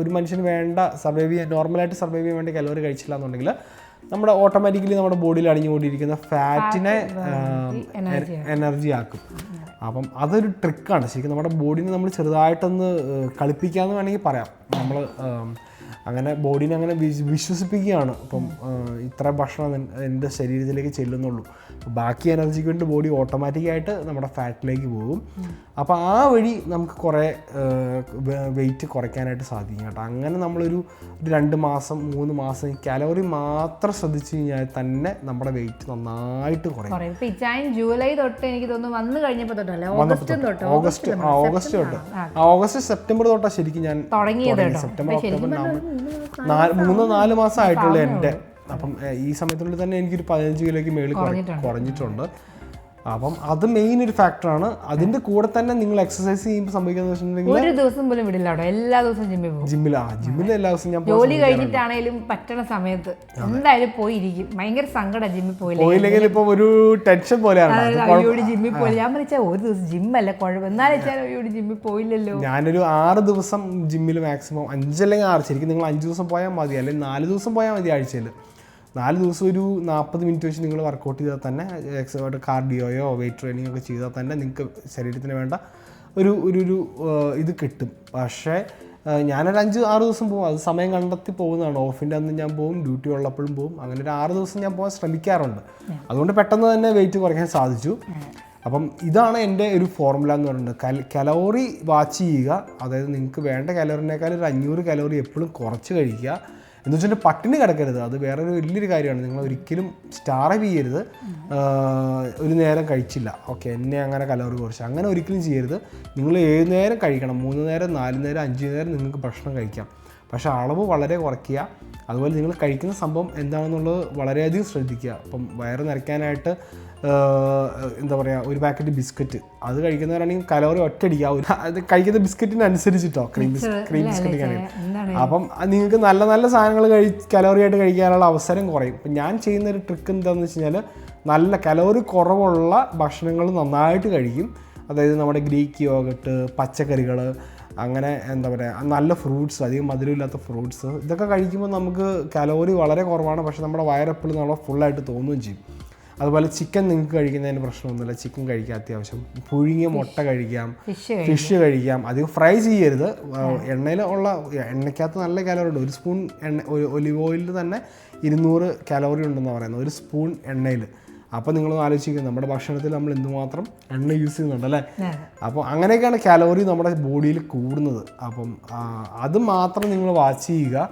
ഒരു മനുഷ്യന് വേണ്ട സർവൈവ് ചെയ്യാൻ നോർമലായിട്ട് സർവൈവ് ചെയ്യാൻ വേണ്ടി കലോറി കഴിച്ചില്ല എന്നുണ്ടെങ്കിൽ നമ്മുടെ ഓട്ടോമാറ്റിക്കലി നമ്മുടെ ബോഡിയിൽ അടിഞ്ഞുകൊണ്ടിരിക്കുന്ന ഫാറ്റിനെ എനർജി ആക്കും. അപ്പം അതൊരു ട്രിക്കാണ് ശരിക്കും നമ്മുടെ ബോഡിനെ നമ്മൾ ചെറുതായിട്ടൊന്ന് കളിപ്പിക്കാമെന്ന് വേണമെങ്കിൽ പറയാം. നമ്മൾ അങ്ങനെ ബോഡീനെ അങ്ങനെ വിശ്വസിപ്പിക്കുകയാണ്. അപ്പം ഇത്ര ഭക്ഷണം എന്റെ ശരീരത്തിലേക്ക് ചെല്ലുന്നുള്ളൂ. ബാക്കി എനർജിക്ക് വേണ്ടി ബോഡി ഓട്ടോമാറ്റിക്കായിട്ട് നമ്മുടെ ഫാറ്റിലേക്ക് പോകും. അപ്പോൾ ആ വഴി നമുക്ക് കുറേ വെയിറ്റ് കുറയ്ക്കാനായിട്ട് സാധിക്കും കേട്ടോ. അങ്ങനെ നമ്മളൊരു രണ്ട് മാസം മൂന്ന് മാസം കാലറി മാത്രം ശ്രദ്ധിച്ചു കഴിഞ്ഞാൽ തന്നെ നമ്മുടെ വെയിറ്റ് നന്നായിട്ട് കുറയും. ജൂലൈ തൊട്ട് എനിക്ക് തോന്നുന്നു വന്നു തൊട്ടല്ലേ ഓഗസ്റ്റ് തൊട്ട്. ഓഗസ്റ്റ് ഓഗസ്റ്റ് തൊട്ട്. August September. തൊട്ടാണ് ശരിക്കും ഞാൻ. September October November. മൂന്ന് നാല് മാസം ആയിട്ടുള്ളൂ എന്റെ. അപ്പം ഈ സമയത്തിനുള്ളിൽ തന്നെ എനിക്കൊരു പതിനഞ്ച് കിലോയ്ക്ക് മേളിൽ കുറഞ്ഞിട്ടുണ്ട്. അപ്പം അത് മെയിൻ ഒരു ഫാക്ടറാണ് അതിന്റെ കൂടെ തന്നെ നിങ്ങൾ എക്സസൈസ് ചെയ്യുമ്പോൾ സംഭവിക്കുന്നത് വെച്ചിട്ടുണ്ടെങ്കിൽ ഒരു ദിവസം പോലും വിടില്ല അവിടെ. എല്ലാ ദിവസവും ജിമ്മിൽ പോകും. ജിമ്മിൽ ആ ജിമ്മിൽ എല്ലാ ദിവസവും ഞാൻ ജോലി കഴിഞ്ഞിട്ടാണേലും പറ്റണ സമയത്ത് എന്തായാലും പോയിരിക്കും. ഭയങ്കര സങ്കടം ജിമ്മിൽ പോയില്ല പോയില്ലെങ്കിൽ. ഇപ്പൊ ഒരു ടെൻഷൻ പോലെയാണ്. ജിമ്മിൽ പോയില്ല. ഞാൻ പറഞ്ഞാൽ ഒരു ദിവസം ജിമ്മല്ല കുഴപ്പം. എന്നാലും വെച്ചാൽ അയ്യോടി ജിമ്മിൽ പോയില്ലല്ലോ. ഞാനൊരു ആറ് ദിവസം ജിമ്മിൽ മാക്സിമം അഞ്ചല്ലെങ്കിൽ ആറ്. ശരിക്കും നിങ്ങൾ അഞ്ച് ദിവസം പോയാൽ മതി. അല്ലെങ്കിൽ നാല് ദിവസം പോയാൽ മതി ആഴ്ചയിൽ. നാല് ദിവസം ഒരു നാൽപ്പത് മിനിറ്റ് വെച്ച് നിങ്ങൾ വർക്കൗട്ട് ചെയ്താൽ തന്നെ എക്സോട്ട് കാർഡിയോയോ വെയിറ്റ് ട്രെയിനിങ് ഒക്കെ ചെയ്താൽ തന്നെ നിങ്ങൾക്ക് ശരീരത്തിന് വേണ്ട ഒരു ഒരു ഒരു ഇത് കിട്ടും. പക്ഷേ ഞാനൊരു അഞ്ച് ആറ് ദിവസം പോകും. അത് സമയം കണ്ടെത്തി പോകുന്നതാണ്. ഓഫിന്റെ അന്ന് ഞാൻ പോകും ഡ്യൂട്ടി ഉള്ളപ്പോഴും പോകും. അങ്ങനെ ഒരു ആറ് ദിവസം ഞാൻ പോകാൻ ശ്രമിക്കാറുണ്ട്. അതുകൊണ്ട് പെട്ടെന്ന് തന്നെ വെയിറ്റ് കുറയ്ക്കാൻ സാധിച്ചു. അപ്പം ഇതാണ് എന്റെ ഒരു ഫോർമുല എന്ന് പറയുന്നത്. കലോറി വാച്ച് ചെയ്യുക. അതായത് നിങ്ങൾക്ക് വേണ്ട കലോറിനേക്കാൾ ഒരു അഞ്ഞൂറ് കലോറി എപ്പോഴും കുറച്ച് കഴിക്കുക. എന്ന് വെച്ചാൽ പട്ടിണി കിടക്കരുത്. അത് ഒരു വലിയൊരു കാര്യമാണ്. നിങ്ങൾ ഒരിക്കലും സ്റ്റാർവ് ചെയ്യരുത്. ഒരു നേരം കഴിച്ചില്ല. ഓക്കെ എന്നെ അങ്ങനെ കലോറി കുറച്ച്. അങ്ങനെ ഒരിക്കലും ചെയ്യരുത്. നിങ്ങൾ ഏഴ് നേരം കഴിക്കണം. മൂന്ന് നേരം നാല് നേരം അഞ്ച് നേരം നിങ്ങൾക്ക് ഭക്ഷണം കഴിക്കാം. പക്ഷേ അളവ് വളരെ കുറയ്ക്കുക. അതുപോലെ നിങ്ങൾ കഴിക്കുന്ന സംഭവം എന്താണെന്നുള്ളത് വളരെയധികം ശ്രദ്ധിക്കുക. അപ്പം വയറ് നിറയ്ക്കാനായിട്ട് എന്താ പറയുക ഒരു പാക്കറ്റ് ബിസ്ക്കറ്റ് അത് കഴിക്കുന്നവരാണെങ്കിൽ കലോറി ഒറ്റയടിക്കുക അത് കഴിക്കുന്ന ബിസ്ക്കറ്റിനനുസരിച്ചിട്ടോ ക്രീം ക്രീം ബിസ്ക്കറ്റ് ആണെങ്കിൽ. അപ്പം നിങ്ങൾക്ക് നല്ല നല്ല സാധനങ്ങൾ കഴി കലോറി ആയിട്ട് കഴിക്കാനുള്ള അവസരം കുറയും. ഇപ്പം ഞാൻ ചെയ്യുന്ന ഒരു ട്രിക്ക് എന്താണെന്ന് വെച്ച് കഴിഞ്ഞാൽ നല്ല കലോറി കുറവുള്ള ഭക്ഷണങ്ങൾ നന്നായിട്ട് കഴിക്കും. അതായത് നമ്മുടെ ഗ്രീക്ക് യോഗട്ട് പച്ചക്കറികൾ അങ്ങനെ എന്താ പറയുക നല്ല ഫ്രൂട്ട്സ് അധികം മധുരമില്ലാത്ത ഫ്രൂട്ട്സ് ഇതൊക്കെ കഴിക്കുമ്പോൾ നമുക്ക് കലോറി വളരെ കുറവാണ്. പക്ഷേ നമ്മുടെ വയറെപ്പോഴും നമ്മളെ ഫുള്ളായിട്ട് തോന്നുകയും ചെയ്യും. അതുപോലെ ചിക്കൻ നിങ്ങൾക്ക് കഴിക്കുന്നതിന് പ്രശ്നമൊന്നുമില്ല. ചിക്കൻ കഴിക്കുക അത്യാവശ്യം. പുഴുങ്ങിയ മുട്ട കഴിക്കാം. ഫിഷ് ഫിഷ് കഴിക്കാം. അധികം ഫ്രൈ ചെയ്യരുത്. എണ്ണയിൽ ഉള്ള എണ്ണയ്ക്കകത്ത് നല്ല കാലറി ഉണ്ട്. ഒരു സ്പൂൺ എണ്ണ ഒലിവ് ഓയിലിൽ തന്നെ ഇരുന്നൂറ് കാലറി ഉണ്ടെന്ന് പറയുന്നത്. ഒരു സ്പൂൺ എണ്ണയിൽ. അപ്പോൾ നിങ്ങൾ ആലോചിക്കുക നമ്മുടെ ഭക്ഷണത്തിൽ നമ്മൾ എന്തുമാത്രം എണ്ണ യൂസ് ചെയ്യുന്നുണ്ട് അല്ലേ? അപ്പോൾ അങ്ങനെയൊക്കെയാണ് കാലോറി നമ്മുടെ ബോഡിയിൽ കൂടുന്നത്. അപ്പം അത് മാത്രം നിങ്ങൾ വാച്ച് ചെയ്യുക.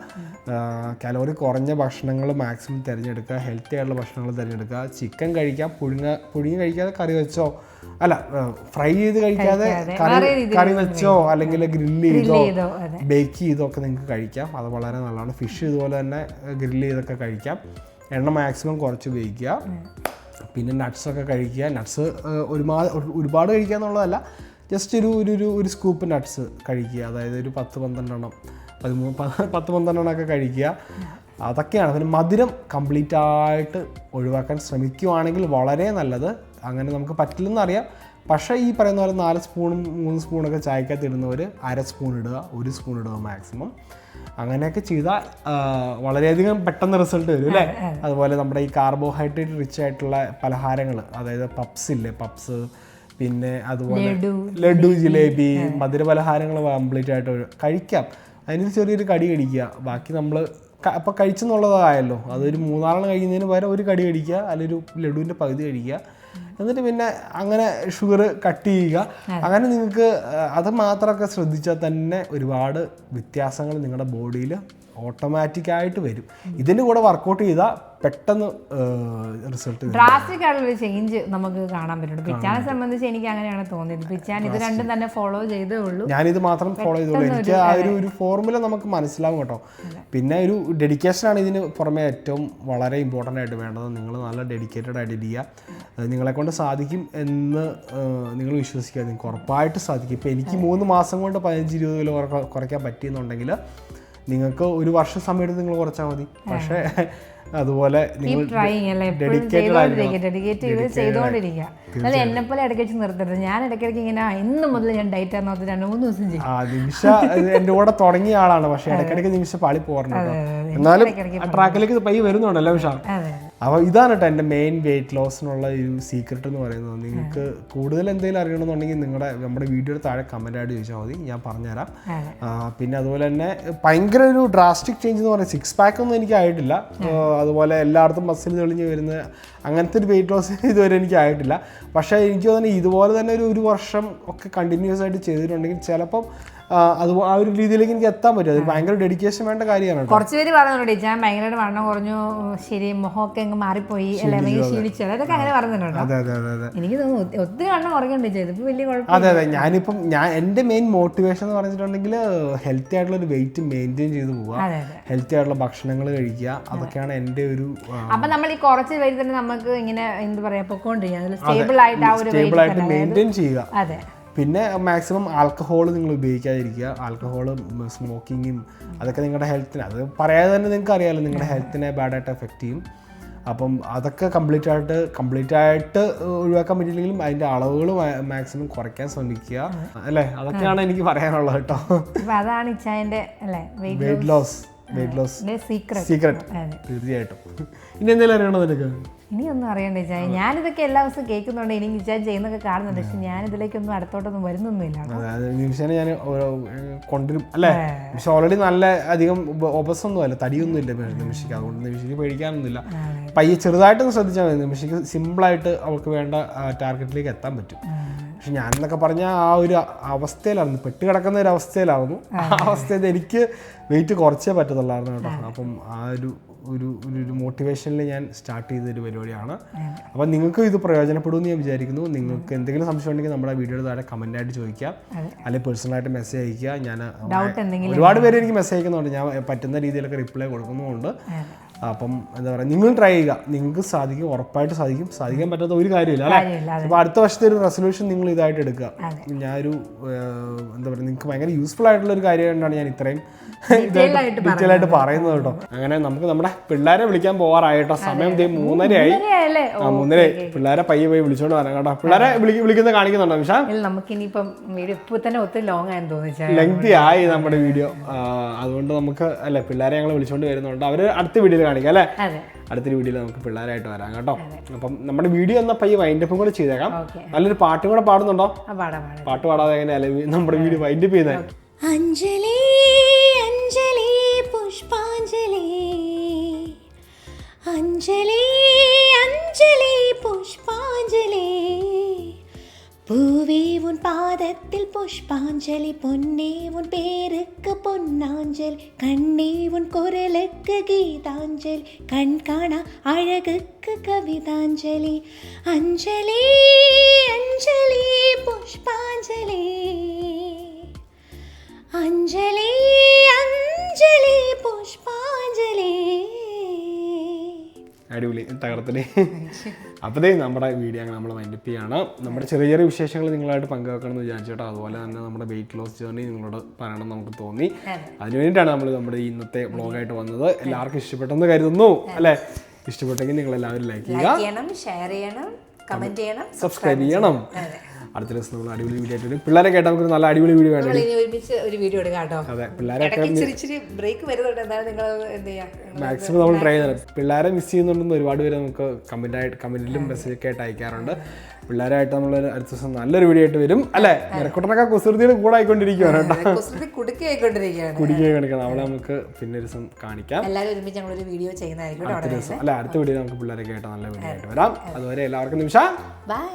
കാലോറി കുറഞ്ഞ ഭക്ഷണങ്ങൾ മാക്സിമം തിരഞ്ഞെടുക്കുക. ഹെൽത്തി ആയിട്ടുള്ള ഭക്ഷണങ്ങൾ തിരഞ്ഞെടുക്കുക. ചിക്കൻ കഴിക്കാം. പുഴുങ്ങ പുഴുങ്ങി കഴിക്കാതെ കറി വെച്ചോ? അല്ല ഫ്രൈ ചെയ്ത് കഴിക്കാതെ കറി കറി വെച്ചോ? അല്ലെങ്കിൽ ഗ്രില്ല് ചെയ്തോ? ചെയ്തോ? ബേക്ക് ചെയ്തോ ഒക്കെ നിങ്ങൾക്ക് കഴിക്കാം. അത് വളരെ നല്ലതാണ്. ഫിഷ് ഇതുപോലെ തന്നെ ഗ്രില്ല് ചെയ്തൊക്കെ കഴിക്കാം. എണ്ണ മാക്സിമം കുറച്ച് ഉപയോഗിക്കുക. പിന്നെ നട്ട്സൊക്കെ കഴിക്കുക. നട്ട്സ് ഒരുപാട് ഒരുപാട് കഴിക്കുക എന്നുള്ളതല്ല ജസ്റ്റ് ഒരു ഒരു ഒരു സ്കൂപ്പ് നട്ട്സ് കഴിക്കുക. അതായത് ഒരു പത്ത് പന്ത്രണ്ടെണ്ണം പതിമൂന്ന് പത്ത് പന്ത്രണ്ടെണ്ണം ഒക്കെ കഴിക്കുക. അതൊക്കെയാണ്. പിന്നെ മധുരം കംപ്ലീറ്റ് ആയിട്ട് ഒഴിവാക്കാൻ ശ്രമിക്കുവാണെങ്കിൽ വളരെ നല്ലത്. അങ്ങനെ നമുക്ക് പറ്റില്ലെന്നറിയാം പക്ഷേ ഈ പറയുന്ന പോലെ നാല് സ്പൂണും മൂന്ന് സ്പൂണൊക്കെ ചായക്കകത്ത് ഇടുന്നവർ അര സ്പൂൺ ഇടുക ഒരു സ്പൂൺ ഇടുക മാക്സിമം അങ്ങനെയൊക്കെ ചെയ്താൽ വളരെയധികം പെട്ടെന്ന് റിസൾട്ട് വരും അല്ലേ? അതുപോലെ നമ്മുടെ ഈ കാർബോഹൈഡ്രേറ്റ് റിച്ച് ആയിട്ടുള്ള പലഹാരങ്ങൾ അതായത് പപ്സ് ഇല്ലേ? പപ്സ് പിന്നെ അതുപോലെ ലഡു ജിലേബി മധുര പലഹാരങ്ങൾ കംപ്ലീറ്റ് ആയിട്ട് കഴിക്കാം. അതിന് ചെറിയൊരു കടി കടിക്കുക. ബാക്കി നമ്മൾ അപ്പോൾ കഴിച്ചെന്നുള്ളതായല്ലോ. അതൊരു മൂന്നാളെണ്ണം കഴിക്കുന്നതിന് പകരം ഒരു കടി കടിക്കുക അല്ലെങ്കിൽ ഒരു ലഡുവിന്റെ പകുതി കഴിക്കുക. എന്നിട്ട് പിന്നെ അങ്ങനെ ഷുഗർ കട്ട് ചെയ്യുക. അങ്ങനെ നിങ്ങൾക്ക് അത് മാത്രമൊക്കെ ശ്രദ്ധിച്ചാൽ തന്നെ ഒരുപാട് വ്യത്യാസങ്ങൾ നിങ്ങളുടെ ബോഡിയിൽ ഓട്ടോമാറ്റിക്കായിട്ട് വരും. ഇതിന്റെ കൂടെ വർക്കൗട്ട് ചെയ്താൽ പെട്ടെന്ന് റിസൾട്ട് ഡ്രാസ്റ്റിക് ആയിട്ടുള്ള ചേഞ്ച് നമുക്ക് കാണാൻ പറ്റും. പിച്ചാനെ സംബന്ധിച്ച് എനിക്ക് അങ്ങനെയാണ് തോന്നിയത്. പിച്ചാൻ ഇത് രണ്ടും തന്നെ ഫോളോ ചെയ്തേ ഉള്ളൂ. ഞാനിത് മാത്രം ഫോളോ ചെയ്തോളൂ. എനിക്ക് ആ ഒരു ഒരു ഫോർമുല നമുക്ക് മനസ്സിലാവും കേട്ടോ. പിന്നെ ഒരു ഡെഡിക്കേഷൻ ആണ് ഇതിന് പുറമെ ഏറ്റവും വളരെ ഇമ്പോർട്ടന്റ് ആയിട്ട് വേണ്ടത്. നിങ്ങൾ നല്ല ഡെഡിക്കേറ്റഡ് ആയിട്ട് ഇരിക്കുക നിങ്ങളെ കൊണ്ട് സാധിക്കും എന്ന് നിങ്ങൾ വിശ്വസിക്കുക നിങ്ങൾക്ക് ഉറപ്പായിട്ട് സാധിക്കും. ഇപ്പം എനിക്ക് മൂന്ന് മാസം കൊണ്ട് പതിനഞ്ച് ഇരുപത് കിലോ കുറയ്ക്കാൻ പറ്റിയെന്നുണ്ടെങ്കിൽ നിങ്ങൾക്ക് ഒരു വർഷം സമയത്ത് നിങ്ങൾ കുറച്ചാൽ മതി. പക്ഷേ അതുപോലെ എന്നെ പോലെ ഇടയ്ക്ക് നിർത്തരുത്. ഞാൻ ഇടയ്ക്കിടയ്ക്ക് ഇങ്ങനെ "ആ, ഇന്ന് മുതൽ ഞാൻ ഡയറ്റ് ആണെന്ന് രണ്ട് മൂന്ന് ദിവസം ചെയ്യും. നിമിഷ എന്റെ കൂടെ തുടങ്ങിയ ആളാണ്. പക്ഷെ ഇടയ്ക്കിടയ്ക്ക് നിമിഷ പാളി പോരണം എന്നാലും ട്രാക്കിലേക്ക് പയ്യെ വരുന്നുണ്ടല്ലോ വിഷ അപ്പോൾ ഇതാണ് കേട്ടോ എന്റെ മെയിൻ വെയിറ്റ് ലോസിനുള്ള ഒരു സീക്രട്ട് എന്ന് പറയുന്നത്. നിങ്ങൾക്ക് കൂടുതൽ എന്തെങ്കിലും അറിയണമെന്നുണ്ടെങ്കിൽ നിങ്ങളുടെ നമ്മുടെ വീഡിയോയുടെ താഴെ കമന്റ് ആയിട്ട് ചോദിച്ചാൽ മതി. ഞാൻ പറഞ്ഞുതരാം. പിന്നെ അതുപോലെ തന്നെ ഭയങ്കര ഒരു ഡ്രാസ്റ്റിക് ചേഞ്ച് എന്ന് പറയുന്നത് സിക്സ് പാക്ക് ഒന്നും എനിക്ക് ആയിട്ടില്ല. അതുപോലെ എല്ലായിടത്തും മസിൽ തെളിഞ്ഞ് വരുന്ന അങ്ങനത്തെ ഒരു വെയിറ്റ് ലോസ് ഇതുവരെ എനിക്ക് ആയിട്ടില്ല. പക്ഷേ എനിക്ക് തന്നെ ഇതുപോലെ തന്നെ ഒരു ഒരു വർഷം ഒക്കെ കണ്ടിന്യൂസ് ആയിട്ട് ചെയ്തിട്ടുണ്ടെങ്കിൽ ചിലപ്പം അത് ആ ഒരു രീതിയിലേക്ക് എനിക്ക് എത്താൻ പറ്റും. അത് ഭയങ്കര ഡെഡിക്കേഷൻ വേണ്ട കാര്യമാണ് കുറച്ച് പേര് പറയുന്നുണ്ട് ഞാൻ ഭയങ്കരമായിട്ട് വണ്ണം കുറഞ്ഞു. ശരി മുഖമൊക്കെ അങ്ങ് മാറിപ്പോയി. അല്ലെ? ഭയങ്കര ക്ഷീണിച്ചു അതൊക്കെ അങ്ങനെ പറയുന്നുണ്ടോ അതെ അതെ അതെ അതെ. എനിക്ക് തോന്നുന്നു ഒത്തി- ഒത്തിരി വണ്ണം കുറയ്ക്കണ്ടേ ചെയ്തു. ഇപ്പൊ വലിയ കുഴപ്പം അതെ അതെ. ഞാനിപ്പം ഞാൻ എന്റെ മെയിൻ മോട്ടിവേഷൻ എന്ന് പറഞ്ഞിട്ടുണ്ടെങ്കിൽ ഹെൽത്തി ആയിട്ടുള്ള ഒരു വെയിറ്റ് മെയിന്റെയിൻ ചെയ്ത് പോവുക. ഹെൽത്തി ആയിട്ടുള്ള ഭക്ഷണങ്ങൾ കഴിക്കുക. അതൊക്കെയാണ് എന്റെ ഒരു അപ്പൊ നമ്മൾ ഈ കുറച്ച് പേര് തന്നെ നമുക്ക് ഇങ്ങനെ എന്താ പറയാ പൊക്കോണ്ടിരിക്കുക. സ്റ്റേബിൾ ആയിട്ട് ആ ഒരു സ്റ്റേബിൾ ആയിട്ട്. മെയിന്റെയിൻ ചെയ്യുക. അതെ. പിന്നെ മാക്സിമം ആൽക്കഹോൾ നിങ്ങൾ ഉപയോഗിക്കാതിരിക്കുക. ആൽക്കഹോളും സ്മോക്കിങ്ങും അതൊക്കെ നിങ്ങളുടെ ഹെൽത്തിന് അത് പറയാതെ തന്നെ നിങ്ങൾക്ക് അറിയാമല്ലോ നിങ്ങളുടെ ഹെൽത്തിനെ ബാഡായിട്ട് എഫക്റ്റ് ചെയ്യും. അപ്പം അതൊക്കെ കംപ്ലീറ്റ് ആയിട്ട് കംപ്ലീറ്റ് ആയിട്ട് ഒഴിവാക്കാൻ പറ്റിയില്ലെങ്കിലും അതിന്റെ അളവുകൾ മാക്സിമം കുറയ്ക്കാൻ ശ്രമിക്കുക. അല്ലേ? അതൊക്കെയാണ് എനിക്ക് പറയാനുള്ളത് കേട്ടോ. അതാണ് weight loss weight loss secret തീർച്ചയായിട്ടും. ഇനി എന്തെങ്കിലും അറിയണോ നിനക്ക്? ഒന്നും അറിയണ്ട വിചാരി ഞാനിതൊക്കെ എല്ലാ ദിവസവും കേൾക്കുന്നുണ്ട് ഇനി വിചാരം ചെയ്യുന്നൊക്കെ കാണുന്നുണ്ട്. പക്ഷെ ഞാൻ ഇതിലേക്കൊന്നും അടുത്തോട്ടൊന്നും വരുന്നൊന്നുമില്ല നിമിഷനെ ഞാൻ കൊണ്ടുവരും. അല്ലേ? പക്ഷെ ഓൾറെഡി നല്ല അധികം ഒബസൊന്നും അല്ല തടിയൊന്നും ഇല്ല നിമിഷിക്ക് അതുകൊണ്ട് നിമിഷിക്ക് പേടിക്കാനൊന്നുമില്ല. പയ്യെ ചെറുതായിട്ടൊന്ന് ശ്രദ്ധിച്ചാൽ മതി. നിമിഷിക്ക് സിമ്പിളായിട്ട് അവൾക്ക് വേണ്ട ടാർഗറ്റിലേക്ക് എത്താൻ പറ്റും. പക്ഷെ ഞാൻ എന്നൊക്കെ പറഞ്ഞാൽ ആ ഒരു അവസ്ഥയിലായിരുന്നു. പെട്ട് കിടക്കുന്ന ഒരു അവസ്ഥയിലായിരുന്നു. ആ അവസ്ഥയിൽ എനിക്ക് വെയിറ്റ് കുറച്ചേ പറ്റത്തുള്ളായിരുന്നു കേട്ടോ. അപ്പം ആ ഒരു ഒരു ഒരു ഒരു മോട്ടിവേഷനിൽ ഞാൻ സ്റ്റാർട്ട് ചെയ്ത ഒരു പരിപാടിയാണ് അപ്പം നിങ്ങൾക്ക് ഇത് പ്രയോജനപ്പെടുമെന്ന് ഞാൻ വിചാരിക്കുന്നു. നിങ്ങൾക്ക് എന്തെങ്കിലും സംശയം ഉണ്ടെങ്കിൽ നമ്മുടെ വീഡിയോയുടെ താഴെ കമന്റ് ആയിട്ട് ചോദിക്കാം. അല്ലെങ്കിൽ പേഴ്സണലായിട്ട് മെസ്സേജ് അയക്കുക ഞാൻ ഒരുപാട് പേര് എനിക്ക് മെസ്സേജ് അയക്കുന്നുണ്ട്. ഞാൻ പറ്റുന്ന രീതിയിലൊക്കെ റിപ്ലൈ കൊടുക്കുന്നുമുണ്ട്. അപ്പം എന്താ പറയുക നിങ്ങൾ ട്രൈ ചെയ്യുക. നിങ്ങൾക്ക് സാധിക്കും ഉറപ്പായിട്ട് സാധിക്കും. സാധിക്കാൻ പറ്റാത്ത ഒരു കാര്യമില്ല അല്ലേ? അപ്പോൾ അടുത്ത വർഷത്തെ ഒരു റെസൊല്യൂഷൻ നിങ്ങൾ ഇതായിട്ട് എടുക്കുക. ഞാനൊരു എന്താ പറയുക നിങ്ങൾക്ക് ഭയങ്കര യൂസ്ഫുൾ ആയിട്ടുള്ള ഒരു കാര്യം കൊണ്ടാണ് ഞാൻ ഇത്രയും ഡീറ്റെയിൽ ആയിട്ട് പറയുന്നത്. കേട്ടോ. അങ്ങനെ നമുക്ക് നമ്മുടെ പിള്ളേരെ വിളിക്കാൻ പോവാറായിട്ടോ സമയം മൂന്നരയായി. മൂന്നര. പിള്ളേരെ പയ്യെ പോയി വിളിച്ചോണ്ട് വരാം കേട്ടോ. പിള്ളേരെ വിളിക്കുന്ന കാണിക്കുന്നുണ്ടോ നിമിഷ നമുക്ക് ഇപ്പൊ തന്നെ ഒത്തിരി ലോങ് ആയെന്ന് തോന്നിച്ചാൽ ലെങ്തി ആയി നമ്മുടെ വീഡിയോ. അതുകൊണ്ട് നമുക്ക് അല്ലെ പിള്ളേരെ ഞങ്ങൾ വിളിച്ചോണ്ട് വരുന്നുണ്ട്. അവർ അടുത്ത വീഡിയോയിൽ കാണിക്കാം അല്ലേ? അടുത്തൊരു വീഡിയോയിൽ നമുക്ക് പിള്ളേരായിട്ട് വരാം കേട്ടോ. അപ്പം നമ്മുടെ വീഡിയോ എന്നാ പയ്യെ വൈൻഡപ്പും കൂടെ ചെയ്തേക്കാം. നല്ലൊരു പാട്ടും കൂടെ പാടുന്നുണ്ടോ? പാട്ട് പാടാതെ എങ്ങനെയല്ലേ നമ്മുടെ വീഡിയോ വൈൻഡപ്പ് ചെയ്യുന്നത് அஞ்சலி அஞ்சலி புஷ்பாஞ்சலி. அஞ்சலி அஞ்சலி புஷ்பாஞ்சலி. பூவே உன் பாதத்தில் புஷ்பாஞ்சலி பொன்னே உன் பேருக்கு பொன்னாஞ்சலி. கண்ணே உன் குரலுக்கு கீதாஞ்சலி. கண் காணா அழகுக்கு கவிதாஞ்சலி. அஞ்சலி அஞ்சலி புஷ்பாஞ்சலி. അഞ്ജലി അഞ്ജലി പുഷ്പാഞ്ജലി. അടിപൊളി തകർത്തിന് അപ്പോഴേ നമ്മുടെ വീഡിയോ അങ്ങനെ നമ്മൾ വൈൻഡപ്പ് ചെയ്യാണ്. നമ്മുടെ ചെറിയ ചെറിയ വിശേഷങ്ങൾ നിങ്ങളായിട്ട് പങ്കുവെക്കണം എന്ന് വിചാരിച്ചിട്ട് അതുപോലെ തന്നെ നമ്മുടെ വെയിറ്റ് ലോസ് ജേർണി നിങ്ങളോട് പറയണം നമുക്ക് തോന്നി. അതിനുവേണ്ടിയിട്ടാണ് നമ്മൾ നമ്മുടെ ഇന്നത്തെ വ്ളോഗായിട്ട് വന്നത്. എല്ലാവർക്കും ഇഷ്ടപ്പെട്ടെന്ന് കരുതുന്നു അല്ലേ? ഇഷ്ടപ്പെട്ടെങ്കിൽ നിങ്ങൾ എല്ലാവരും ലൈക്ക് ചെയ്യുക ചെയ്യണം ഷെയർ ചെയ്യണം കമന്റ് ചെയ്യണം സബ്സ്ക്രൈബ് ചെയ്യണം. അടുത്ത ദിവസം നമ്മൾ അടിപൊളി വീഡിയോ ആയിട്ട് വരും പിള്ളേരെ കേട്ടാൽ നമുക്ക് നല്ല അടിപൊളി വീഡിയോ ഒരുമിച്ച് ഒരു വീഡിയോ എടുക്കാം കേട്ടോ. അതെ പിള്ളേരൊക്കെ ബ്രേക്ക് വരുന്നുണ്ട്. നിങ്ങൾ എന്ത് മാക്സിമം നമ്മൾ ട്രൈ ചെയ്യണം പിള്ളേരെ മിസ് ചെയ്യുന്നുണ്ടെന്ന് ഒരുപാട് പേര് നമുക്ക് കമന്റ് ആയിട്ട് കമന്റിലും മെസ്സേജ് ഒക്കെ ആയിട്ട് അയക്കാറുണ്ട്. പിള്ളേരായിട്ട് നമ്മൾ അടുത്ത ദിവസം നല്ലൊരു വീഡിയോ ആയിട്ട് വരും. അല്ലേ? നിരക്കുട്ടനൊക്കെ കുസൃതിയുടെ കൂടെ ആയിക്കൊണ്ടിരിക്കുകയാണ്. കുടുക്കിയായിക്കൊണ്ടിരിക്കുകയാണ് കാണിക്കണം അവളെ നമുക്ക് പിന്നെ ഒരു ദിവസം കാണിക്കാം. എല്ലാവരും ഒരുമിച്ച് വീഡിയോ ചെയ്യുന്നതായിരിക്കും അടുത്ത ദിവസം. അല്ല അടുത്ത വീഡിയോ നമുക്ക് പിള്ളേരൊക്കെ ആയിട്ട് നല്ല വീഡിയോ ആയിട്ട് വരാം. അതുവരെ എല്ലാവർക്കും നിമിഷം ബൈ